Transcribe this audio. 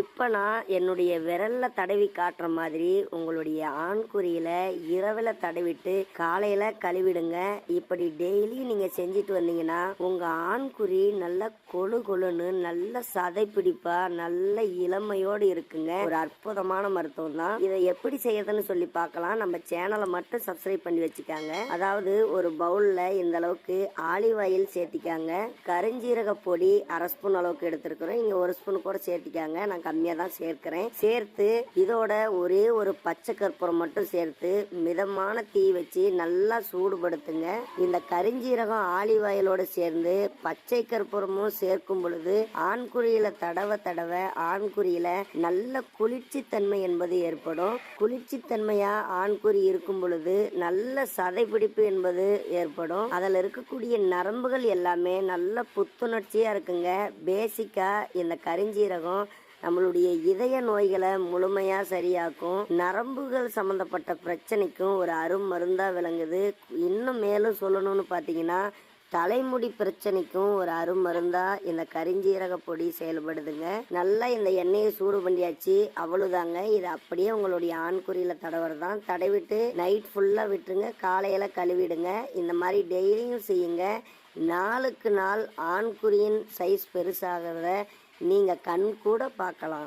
இப்போ நான் என்னுடைய விரல்ல தடவி காட்டுற மாதிரி உங்களுடைய ஆண்குறியில இரவில் தடவிட்டு காலையில கழுவிடுங்க. இப்படி டெய்லி நீங்க செஞ்சுட்டு வந்தீங்கன்னா உங்க ஆண்குறி நல்ல கொழு கொழுன்னு நல்ல சதை பிடிப்பா நல்ல இளமையோடு இருக்குங்க. ஒரு அற்புதமான மருத்துவம் தான். இதை எப்படி செய்யறதுன்னு சொல்லி பார்க்கலாம். நம்ம சேனலை மட்டும் சப்ஸ்கிரைப் பண்ணி வச்சுக்காங்க. அதாவது ஒரு பவுல்ல இந்த அளவுக்கு ஆலிவ் ஆயில் சேர்த்திக்காங்க. கருஞ்சீரக பொடி அரை ஸ்பூன் அளவுக்கு எடுத்திருக்கிறோம். இங்க ஒரு ஸ்பூன் கூட சேர்த்திக்காங்க. நான் கம்மியாக தான் சேர்க்கிறேன். சேர்த்து இதோட ஒரே ஒரு பச்சை கற்பூரம் மட்டும் சேர்த்து மிதமான தீ வச்சு நல்லா சூடுபடுத்துங்க. இந்த கரிஞ்சீரகம் ஆலிவ் ஆயிலோட சேர்ந்து பச்சை கற்பூரமும் சேர்க்கும் பொழுது ஆண்குறியில தடவை தடவ ஆண்குறியில நல்ல குளிர்ச்சி தன்மை என்பது ஏற்படும். குளிர்ச்சி தன்மையா ஆண்குறி இருக்கும் பொழுது நல்ல சதைப்பிடிப்பு என்பது ஏற்படும். அதில் இருக்கக்கூடிய நரம்புகள் எல்லாமே நல்ல புத்துணர்ச்சியா இருக்குங்க. பேசிக்கா இந்த கரிஞ்சீரகம் நம்மளுடைய இதய நோய்களை முழுமையா சரியாக்கும். நரம்புகள் சம்பந்தப்பட்ட பிரச்சனைக்கும் ஒரு அருமருந்தா விளங்குது. இன்னும் மேலும் சொல்லணும்னு பார்த்தீங்கன்னா தலைமுடி பிரச்சனைக்கும் ஒரு அருமருந்தா இந்த கரிஞ்சீரக பொடி செயல்படுதுங்க. நல்லா இந்த எண்ணெயை சூடு பண்ணியாச்சு அவ்வளவுதாங்க. இது அப்படியே உங்களுடைய ஆண்குறியில தான். தடவிட்டு நைட் ஃபுல்லா விட்டுருங்க. காலையில கழுவிடுங்க. இந்த மாதிரி டெய்லியும் செய்யுங்க. நாளுக்கு நாள் ஆண்குறியின் சைஸ் பெருசாகிறத நீங்கள் கண் கூட பார்க்கலாம்.